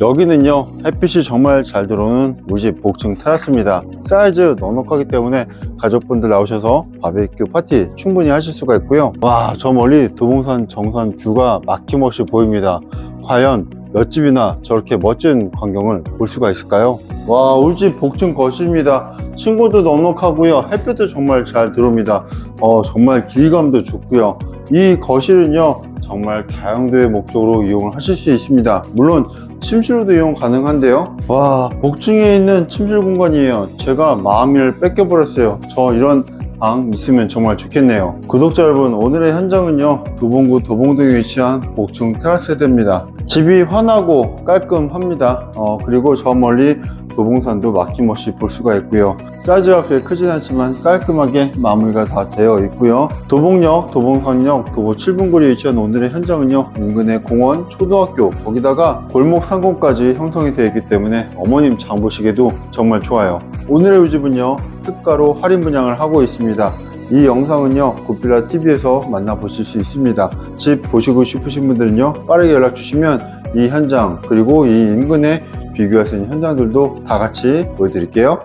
여기는요 햇빛이 정말 잘 들어오는 우리 집 복층 테라스입니다. 사이즈 넉넉하기 때문에 가족분들 나오셔서 바베큐 파티 충분히 하실 수가 있고요. 와 저 멀리 도봉산 정산 뷰가 막힘없이 보입니다. 과연 몇 집이나 저렇게 멋진 광경을 볼 수가 있을까요? 와 우리 집 복층 거실입니다. 층고도 넉넉하고요. 햇빛도 정말 잘 들어옵니다. 어, 정말 길감도 좋고요. 이 거실은요 정말 다양도의 목적으로 이용을 하실 수 있습니다. 물론 침실로도 이용 가능한데요. 와 복층에 있는 침실 공간이에요. 제가 마음을 뺏겨버렸어요. 저 이런 방 있으면 정말 좋겠네요. 구독자 여러분 오늘의 현장은요. 도봉구 도봉동에 위치한 복층 테라스 세대입니다. 집이 환하고 깔끔합니다. 어, 그리고 저 멀리 도봉산도 막힘없이 볼 수가 있고요. 사이즈가 그렇게 크진 않지만 깔끔하게 마무리가 다 되어 있고요. 도봉역, 도봉산역, 도보 7분거리에 위치한 오늘의 현장은요 인근의 공원, 초등학교 거기다가 골목 상공까지 형성이 되어 있기 때문에 어머님 장 보시기에도 정말 좋아요. 오늘의 우리 집은요 특가로 할인 분양을 하고 있습니다. 이 영상은요 고필라 TV에서 만나보실 수 있습니다. 집 보시고 싶으신 분들은요 빠르게 연락 주시면 이 현장 그리고 이 인근에 비교할 수 있는 현장들도 다 같이 보여드릴게요